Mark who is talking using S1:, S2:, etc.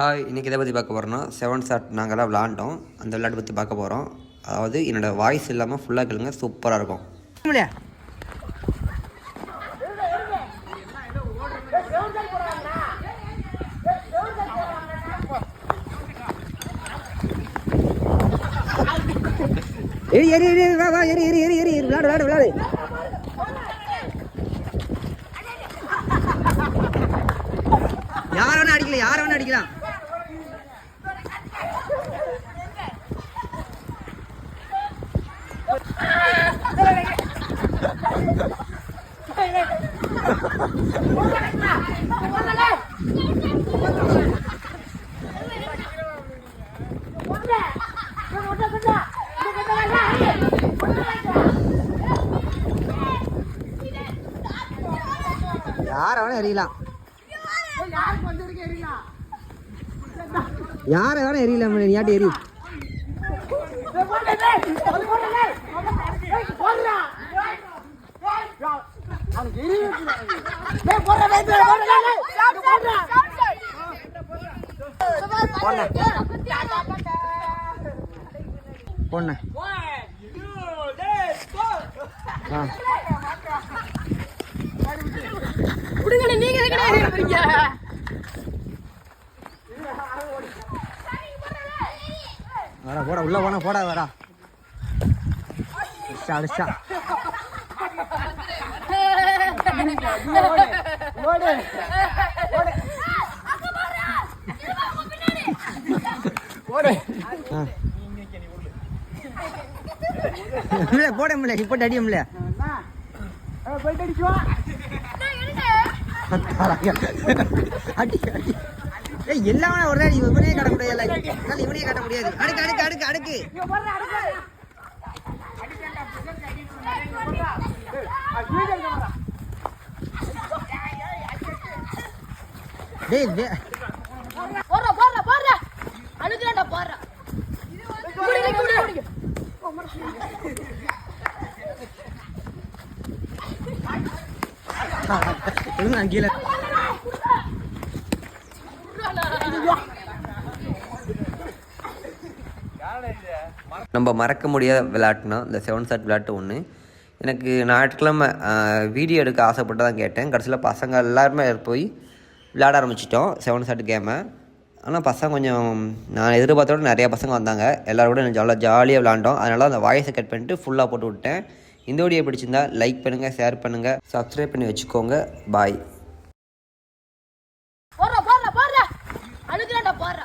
S1: Hi இன்றைக்கி இதை பற்றி பார்க்க போகிறோன்னா செவன் ஷாட் நாங்கள்லாம் விளாண்டோம். அந்த விளையாட்டு பற்றி பார்க்க போகிறோம் அதாவது என்னோடய வாய்ஸ் இல்லாமல் ஃபுல்லாக கேளுங்க சூப்பராக இருக்கும்.
S2: எரி எரி எரி வா வா எரி எரி எரி எரி விளாடு விளாடு விளாடு. யார வேணா அடிக்கலாம் யார வேணா அடிக்கலாம். யார வேணா எறியலாம் யார வேணா எரியலாம் நீ யாட்டி எரி பொண்ணு. ஆ. வரா போடா உள்ள போனா போடா வரா அடிச்சா அடிச்சா. ஆ. இல்ல, போட முடியல இப்ப அடிய முடியல அடி அடி ஏய் எல்லாமே ஒரு நாள் இவனே கட்ட முடியாது. எல்லாம் இவனே கட்ட முடியாது. அடுக்கு அடுக்கு அடுக்கு அடுக்கு. டேய் கீழே
S1: நம்ம மறக்க முடியாத விளையாட்டுனா இந்த செவன் சாட் விளையாட்டு ஒன்று எனக்கு ஞாயிற்றுக்கிழமை வீடியோ எடுக்க ஆசைப்பட்டு தான் கேட்டேன். கடைசியில் பசங்க எல்லாருமே போய் விளையாட ஆரம்பிச்சிட்டோம் செவன் சாட் கேமை ஆனால் பசங்க கொஞ்சம் நான் எதிர்பார்த்தோட நிறையா பசங்க வந்தாங்க. எல்லாரும் கூட ஜாலியாக விளாண்டோம் அதனால அந்த வாய்ஸை கட் பண்ணிட்டு ஃபுல்லாக போட்டு விட்டேன் இந்த வீடியோ பிடிச்சிருந்தா லைக் பண்ணுங்கள் ஷேர் பண்ணுங்கள் சப்ஸ்கிரைப் பண்ணி வச்சுக்கோங்க. பாய்
S3: போடுறா